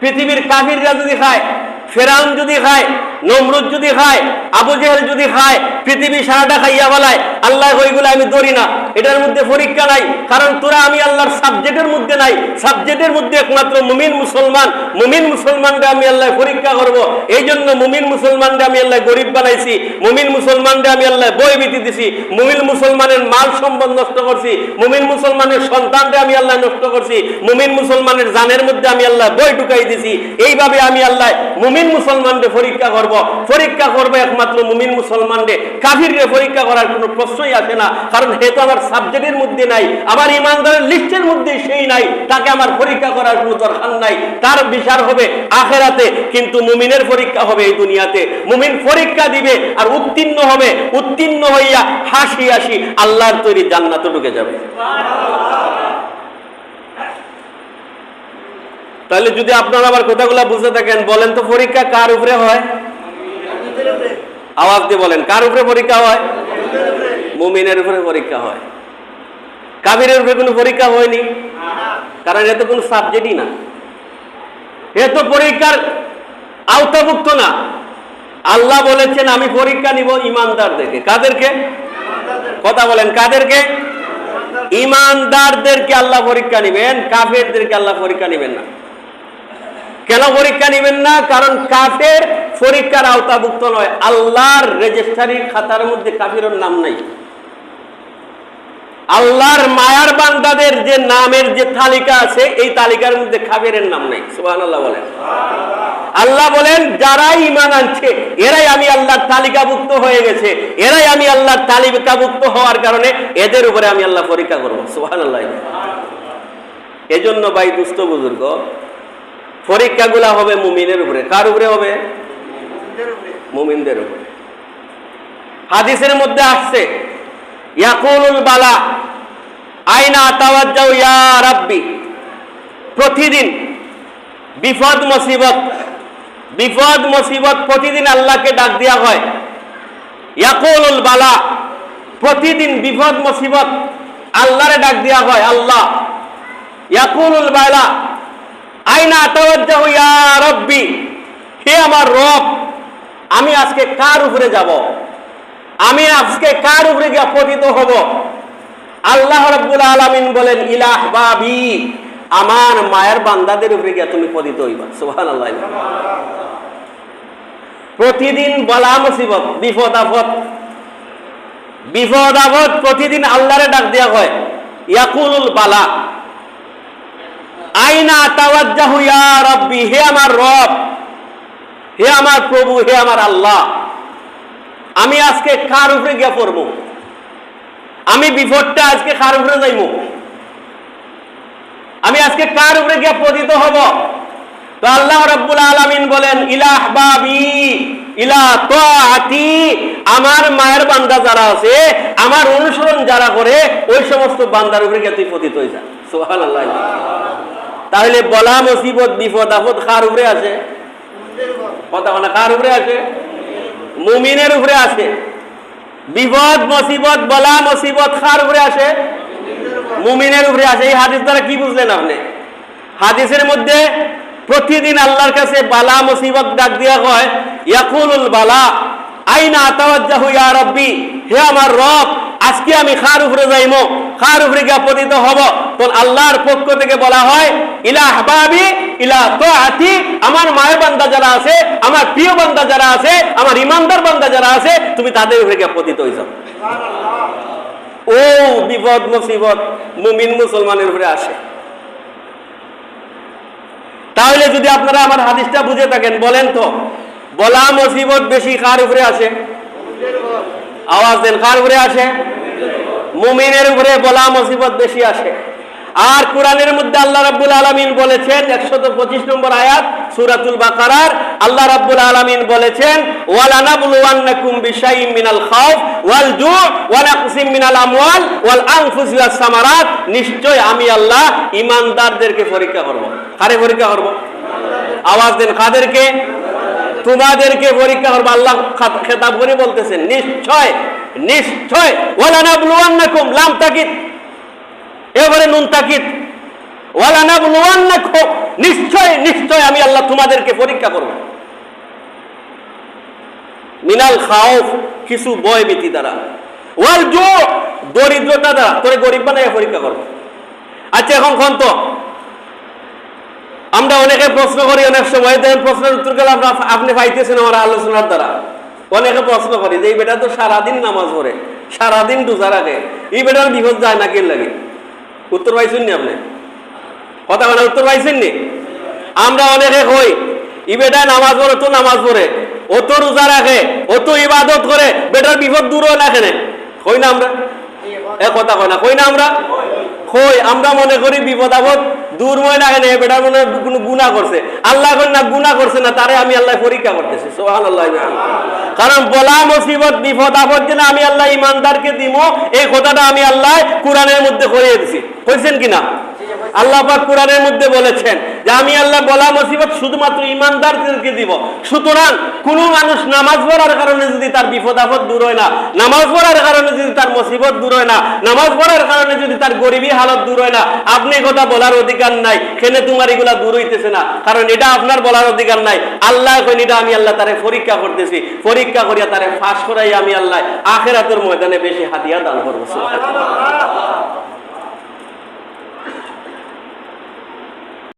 পৃথিবীর কাহিররা যদি খায় ফেরাউন যদি খায় নমরুদ যদি খায়, আবু জেহেল যদি খায়, পৃথিবী সারাটা খাইয়া বলায়, আল্লাহ ওইগুলো আমি ধরি না। এটার মধ্যে পরীক্ষা নাই, কারণ তোরা আমি আল্লাহর সাবজেক্টের মধ্যে নাই। সাবজেক্টের মধ্যে একমাত্র মুমিন মুসলমান। মুমিন মুসলমানরা আমি আল্লাহ পরীক্ষা করব। এই জন্য মুমিন মুসলমানরা আমি আল্লাহ গরিব বানাইছি। মুমিন মুসলমানরা আমি আল্লাহ বই বিতি দিছি। মুমিন মুসলমানের মাল সম্পদ নষ্ট করছি। মুমিন মুসলমানের সন্তানরা আমি আল্লাহ নষ্ট করছি। মুমিন মুসলমানের জানের মধ্যে আমি আল্লাহ বই ঢুকাই দিছি। এইভাবে আমি আল্লাহ মুমিন মুসলমানদের পরীক্ষা করব। পরীক্ষা করব একমাত্র মুমিন মুসলমানদের কাফিররে পরীক্ষা করার কোনো প্রশ্নই আসে না, কারণ হে তো আমার সাবজেক্টের মধ্যে নাই, আমার ইমানদারের লিস্টের মধ্যে সেই নাই, তাকে আমার পরীক্ষা করার কোনো দরকার নাই। তার বিচার হবে আখেরাতে, কিন্তু মুমিনের পরীক্ষা হবে এই দুনিয়াতে। মুমিন পরীক্ষা দিবে আর উত্তীর্ণ হবে, উত্তীর্ণ হইয়া হাসি হাসি আল্লাহর তৈরি জান্নাতে ঢুকে যাবে। তাহলে যদি আপনারা আবার কথাগুলো বুঝতে থাকেন, বলেন তো পরীক্ষা কার উপরে হয়? আওয়াজ দিয়ে বলেন, কার উপরে পরীক্ষা হয়? মুমিনের উপরে পরীক্ষা হয়। কাবিরের উপরে কোনো পরীক্ষা হয়নি? কারণ এ তো কোনো সাবজেক্টই না। এ তো পরীক্ষার আওতাভুক্ত না। আল্লাহ বলেছেন, আমি পরীক্ষা নিব ইমানদারদেরকে। কাদেরকে? কথা বলেন, কাদেরকে? ইমানদারদেরকে আল্লাহ পরীক্ষা নিবেন, কাফেরদেরকে আল্লাহ পরীক্ষা নিবেন না। কেন পরীক্ষা নিবেন না? কারণ কাফের পরীক্ষার আওতাভুক্ত নয়, আল্লাহর রেজিস্ট্রারির খাতার মধ্যে কাফিরের নাম নাই। আল্লাহর মায়ার বান্দাদের যে নামের যে তালিকা আছে, এই তালিকার মধ্যে কাফেরের নাম নাই। সুবহান আল্লাহ বলেন। আল্লাহ বলেন, যারাই ইমান আনছে, এরাই আমি আল্লাহর তালিকাভুক্ত হয়ে গেছে। এরাই আমি আল্লাহর তালিকাভুক্ত হওয়ার কারণে এদের উপরে আমি আল্লাহ পরীক্ষা করব। সুবহান আল্লাহ এজন্য ভাই, দুস্থ বুজুর্গ, পরীক্ষাগুলা হবে মুমিনের উপরে। কার উপরে হবে? মুমিনদের উপরে। হাদিসের মধ্যে আসছে, ইয়াকুলুল বালা, আইনা তাওয়াজ্জাউ ইয়া রাব্বি। প্রতিদিন বিপদ মুসিবত বিপদ মুসিবত প্রতিদিন আল্লাহকে ডাক দেওয়া হয়। ইয়াকুলুল বালা, প্রতিদিন বিপদ মুসিবত আল্লাহরে ডাক দেওয়া হয়, আল্লাহ। ইয়াকুলুল বালা, আইনা তাওয়াজ্জাহু ইয়া রাব্বি। হে আমার রব আমি আজকে কার উপরে যাব? আমি আজকে কার উপরে গিয়ে পতিত হব? আল্লাহ রাব্বুল আলামিন বলেন, ইলাহ বাবি, আমার মায়ের বান্দাদের উপরে গিয়ে তুমি পতিত হইবা। সুবহানাল্লাহ। প্রতিদিন বলা মুসিবত, বিপদ আপদ। বিপদ আপদ প্রতিদিন আল্লাহরে ডাক দেওয়া হয় ইয়াকুলুল বালা, আইনা তাওয়াজ্জাহু ইয়া রাব্বি, হে আমার রব হে আমার প্রভু, হে আমার আল্লাহ, আমি আজকে কার উপরে গিয়ে পড়ব? আমি বিপদটা আজকে কার উপরে যাইব আমি আজকে কার উপরে গিয়ে পতিত হব? তো আল্লাহ রাব্বুল আলামিন বলেন, ইলাহ বাবি, ইলা তাআতি, আমার মায়ের বান্দা যারা আছে, আমার অনুসরণ যারা করে, ওই সমস্ত বান্দার উপরে গিয়ে তুই পতিত হয়ে যা। সুবহানাল্লাহ। তাহলে বলা মুসিবত, বিপদ, আপদ কার উপরে আছে কথা বলা কার উপরে আছে? মুমিনের উপরে আছে। বিপদ, মুসিবত, বলা, মুসিবত কার উপরে আছে? মুমিনের উপরে আছে। এই হাদিস দ্বারা কি বুঝলেন আপনি? হাদিসের মধ্যে প্রতিদিন আল্লাহর কাছে বালা, মুসিবত ডাক দেওয়া হয় ইয়াকুলুল বালা, আইনা আতাওয়াজ্জাহু ইয়া রাব্বি, হে আমার রব আজকে আমি খার উপরে যাইমো। খার উপরে গিয়ে পতিত হব। তো আল্লাহর পক্ষ থেকে বলা হয় ইলা হাবাবি ইলা তাআতি আমার মায়ের বান্দা যারা আছে আমার প্রিয় বান্দা যারা আছে আমার ইমানদার বান্দা যারা আছে তুমি তাদের উপরে গিয়ে পতিত হইছ। ও বিপদ মুসিবত মুমিন মুসলমানের উপরে আসে। তাহলে যদি আপনারা আমার হাদিসটা বুঝে থাকেন বলেন তো বলা মুসিবত বেশি কার উপরে আসে? আওয়াজ দেন, কার উপরে আসে? মুমিনের উপরে বলা মুসিবত বেশি আসে। আর কোরআনের মধ্যে আল্লাহ রাব্বুল আলামিন বলেছেন 125 নম্বর আয়াত, সূরাতুল বাকারার, আল্লাহ রাব্বুল আলামিন বলেছেন ওয়ালা নাবলুওয়ান্নাকুম বিশাইইম মিনাল খাউফ ওয়াল জু' ওয়া নাকসিম মিনাল আমওয়াল ওয়াল আনফুসি ওয়াস সামারাত। নিশ্চয় আমি আল্লাহ ঈমানদারদেরকে পরীক্ষা করব। কারে পরীক্ষা করব? আওয়াজ দেন, কাদেরকে? তোমাদেরকে পরীক্ষা করব, আল্লাহ খাত- খেতাব করে বলতেছেন, নিশ্চয় নিশ্চয় ওয়ালা নাবলুওয়ান্নাকুম লাম তাকিদ। এবারে নুন তাকিদ। ওয়ালা নাবলুওয়ান্নাকুম নিশ্চয় নিশ্চয় আমি আল্লাহ তোমাদেরকে পরীক্ষা করব। মিনাল খাওফ কিছু বয় ভীতি দ্বারা। ওয়াল জো, দরিদ্রতা দ্বারা, তোরে গরিব বানাই পরীক্ষা করব। আচ্ছা এখন কোন তো? আমরা অনেকে প্রশ্ন করি, অনেক সময় দেখেন প্রশ্নের উত্তর গেলে আমরা আপনি পাইতেছেন আমার আলোচনার দ্বারা। অনেকে প্রশ্ন করি যে, এই বেটা তো সারাদিন নামাজ পড়ে, সারাদিন রোজা রাখে, এই বেটার বিপদ যায় না কি লাগে? উত্তর পাইছেন নি আপনি? কথা মানে উত্তর পাইছেন নি? আমরা অনেকে কই ই বেটা নামাজ পড়ে তো নামাজ পড়ে ও তো রোজা রাখে ও তো ইবাদত করে, বেটার বিপদ দূর হয় না কেনে? কই না আমরা? এ কথা কয় না, কই না আমরা? কই, আমরা মনে করি বিপদ আপদ দূর হয় না কেন বেটা মনে কোনো গুণা করছে। আল্লাহ কই না গুণা করছে না, তারে আমি আল্লাহ পরীক্ষা করতেছি। সোহান আল্লাহ কারণ বলা মুসিবত, বিপদ, আপদ যেন আমি আল্লাহ ইমানদারকে দিব এই কথাটা আমি আল্লাহ কোরআনের মধ্যে করিয়ে দিছি। কইছেন কিনা? আল্লাহ কোরআনের মধ্যে বলেছেন যে আমি আল্লাহ বলা মুসিবত শুধুমাত্র ইমানদারদেরকে দিব। সুতরাং কোনো মানুষ নামাজ পড়ার কারণে যদি তার বিপদ আপদ দূর হয় না, নামাজ পড়ার কারণে যদি তার মুসিবত দূর হয় না, নামাজ পড়ার কারণে যদি তার গরিবী হালত দূর হয় না, আপনি কথা বলার অধিকার নাই, খেলে তোমার এগুলা দূর হইতেছে না। কারণ এটা আপনার বলার অধিকার নাই। আল্লাহ কইন এটা আমি আল্লাহ তারে পরীক্ষা করতেছি। পরীক্ষা করিয়া তারে ফাঁস করাই আমি আল্লাহ আখেরাতের ময়দানে বেশি হাতিয়া দান করব।